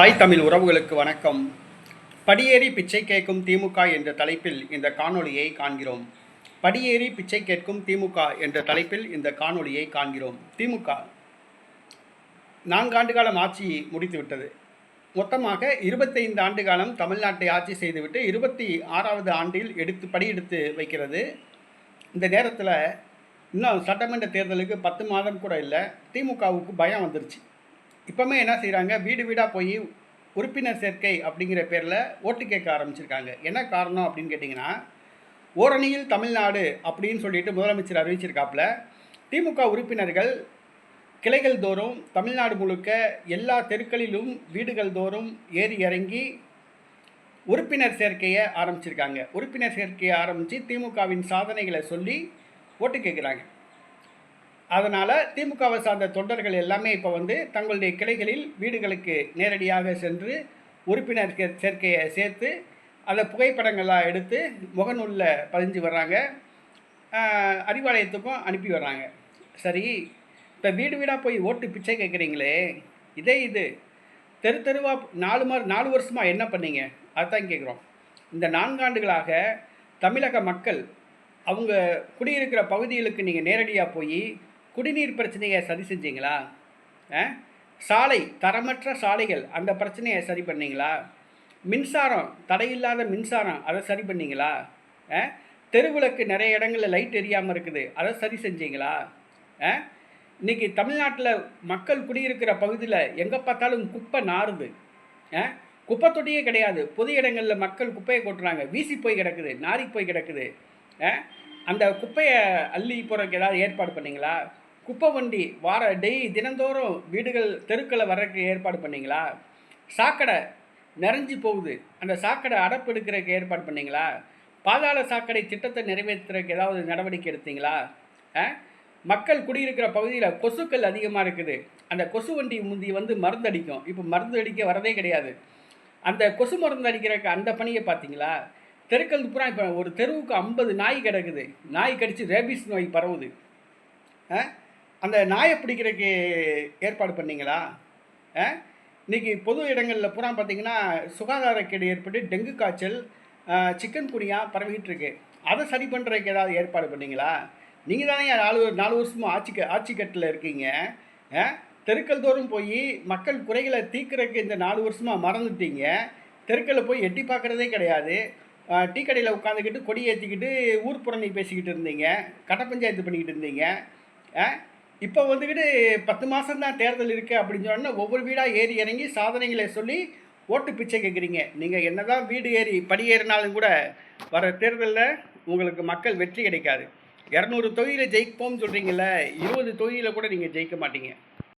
தாய் தமிழ் உறவுகளுக்கு வணக்கம். படியேறி பிச்சை கேட்கும் திமுக என்ற தலைப்பில் இந்த காணொளியை காண்கிறோம். படியேறி பிச்சை கேட்கும் திமுக என்ற தலைப்பில் இந்த காணொளியை காண்கிறோம். திமுக. நான்காண்டு காலம் ஆட்சி முடித்துவிட்டது. மொத்தமாக இருபத்தைந்து ஆண்டு காலம் தமிழ்நாட்டை ஆட்சி செய்துவிட்டு இருபத்தி ஆறாவது ஆண்டில் எடுத்து படியெடுத்து வைக்கிறது. இந்த நேரத்தில் இன்னும் சட்டமன்ற தேர்தலுக்கு பத்து மாதம் கூட இல்லை. திமுகவுக்கு பயம் வந்துருச்சு. இப்போமே என்ன செய்கிறாங்க வீடு வீடாக போய் உறுப்பினர் சேர்க்கை அப்படிங்கிற பேரில் ஓட்டு கேட்க ஆரம்பிச்சிருக்காங்க. என்ன காரணம் அப்படின்னு கேட்டிங்கன்னா ஓரணியில் தமிழ்நாடு அப்படின்னு சொல்லிட்டு முதலமைச்சர் அறிவிச்சிருக்காப்புல திமுக உறுப்பினர்கள் கிளைகள் தோறும் தமிழ்நாடு முழுக்க எல்லா தெருக்களிலும் வீடுகள் தோறும் ஏறி இறங்கி உறுப்பினர் சேர்க்கையை ஆரம்பிச்சிருக்காங்க. உறுப்பினர் சேர்க்கையை ஆரம்பித்து திமுகவின் சாதனைகளை சொல்லி ஓட்டு கேட்குறாங்க. அதனால் திமுகவை சார்ந்த தொண்டர்கள் எல்லாமே இப்போ வந்து தங்களுடைய கிளைகளில் வீடுகளுக்கு நேரடியாக சென்று உறுப்பினர் சேர்க்கையை சேர்த்து அதை புகைப்படங்களாக எடுத்து முகநூலில் பதிஞ்சு வர்றாங்க. அறிவாலயத்துக்கும் அனுப்பி வர்றாங்க. சரி இப்போ வீடு வீடாக போய் ஓட்டு பிச்சை கேட்குறீங்களே இதே இது. தெரு தெருவாக நாலு மா நாலு வருஷமாக என்ன பண்ணீங்க? அதுதான் கேட்குறோம் இந்த நான்காண்டுகளாக தமிழக மக்கள் அவங்க குடியிருக்கிற பகுதிகளுக்கு நீங்கள் நேரடியாக போய் குடிநீர் பிரச்சனையை சரி செஞ்சீங்களா ஆ? சாலை தரமற்ற சாலைகள் அந்த பிரச்சனையை சரி பண்ணீங்களா மின்சாரம் தடையில்லாத மின்சாரம் அதை சரி பண்ணீங்களா ஆ? தெருவிளக்கு நிறைய இடங்களில் லைட் எரியாமல் இருக்குது அதை சரி செஞ்சீங்களா ஆ? தமிழ்நாட்டில் மக்கள் குடியிருக்கிற பகுதியில் எங்கே பார்த்தாலும் குப்பை நாறுது ஆ? குப்பை தொட்டியே கிடையாது பொது இடங்களில் மக்கள் குப்பையை கொட்டுறாங்க வீசி போய் கிடக்குது நாரி போய் கிடக்குது ஆ? அந்த குப்பையை அள்ளி போகிறதுக்கு ஏதாவது ஏற்பாடு பண்ணிங்களா? குப்பை வண்டி வார டெய் தினந்தோறும் வீடுகள் தெருக்களை வர்றதுக்கு ஏற்பாடு பண்ணிங்களா? சாக்கடை நிறைஞ்சு போகுது. அந்த சாக்கடை அடப்பு எடுக்கிறதுக்கு ஏற்பாடு பண்ணீங்களா? பாதாள சாக்கடை திட்டத்தை நிறைவேற்றுறதுக்கு ஏதாவது நடவடிக்கை எடுத்தீங்களா? ஆ? மக்கள் குடியிருக்கிற பகுதியில் கொசுக்கள் அதிகமாக இருக்குது. அந்த கொசு வண்டி முந்தி வந்து மருந்து அடிக்கும். இப்போ மருந்து அடிக்க வரதே கிடையாது. அந்த கொசு மருந்து அடிக்கிறக்கு அந்த பணியை பார்த்தீங்களா? தெருக்கள் பூரா இப்போ ஒரு தெருவுக்கு ஐம்பது நாய் கிடக்குது. நாய் கடித்து ரேபிஸ் நோய் பரவுது. ஆ? அந்த நாயை பிடிக்கிறதுக்கு ஏற்பாடு பண்ணீங்களா? ஆ? இன்னைக்கு பொது இடங்களில் பூரா பார்த்தீங்கன்னா சுகாதாரக்கேடு ஏற்பட்டு டெங்கு காய்ச்சல் சிக்கன் குனியா பரவிக்கிட்டு இருக்கு அதை சரி பண்ணுறதுக்கு ஏதாவது ஏற்பாடு பண்ணீங்களா? நீங்கள் தானே நாலு நாலு வருஷமாக ஆட்சி ஆட்சிக்கட்டில் ஆட்சி கட்டில் இருக்கீங்க. ஆ? தெருக்கள் தோறும் போய் மக்கள் குறைகளை தீர்க்கறதுக்கு இந்த நாலு வருஷமாக மறந்துட்டீங்க. தெருக்களை போய் எட்டி பார்க்குறதே கிடையாது. டீ கடையில் உட்காந்துக்கிட்டு கொடி ஏற்றிக்கிட்டு ஊர் புறணி பேசிக்கிட்டு இருந்தீங்க. கட்ட பஞ்சாயத்து பண்ணிக்கிட்டு இருந்தீங்க. ஆ? இப்போ வந்துக்கிட்டு பத்து மாதம்தான் தேர்தல் இருக்குது அப்படின்னு சொன்னா ஒவ்வொரு வீடாக ஏறி இறங்கி சாதனைகளை சொல்லி ஓட்டு பிச்சை கேட்குறீங்க. நீங்கள் என்ன தான் வீடு ஏறி படி ஏறினாலும் கூட வர தேர்தலில் உங்களுக்கு மக்கள் வெற்றி கிடைக்காது. இரநூறு தொகுதியில் ஜெயிப்போம்னு சொல்கிறீங்கள இருபது தொகுதியில் கூட நீங்கள் ஜெயிக்க மாட்டீங்க.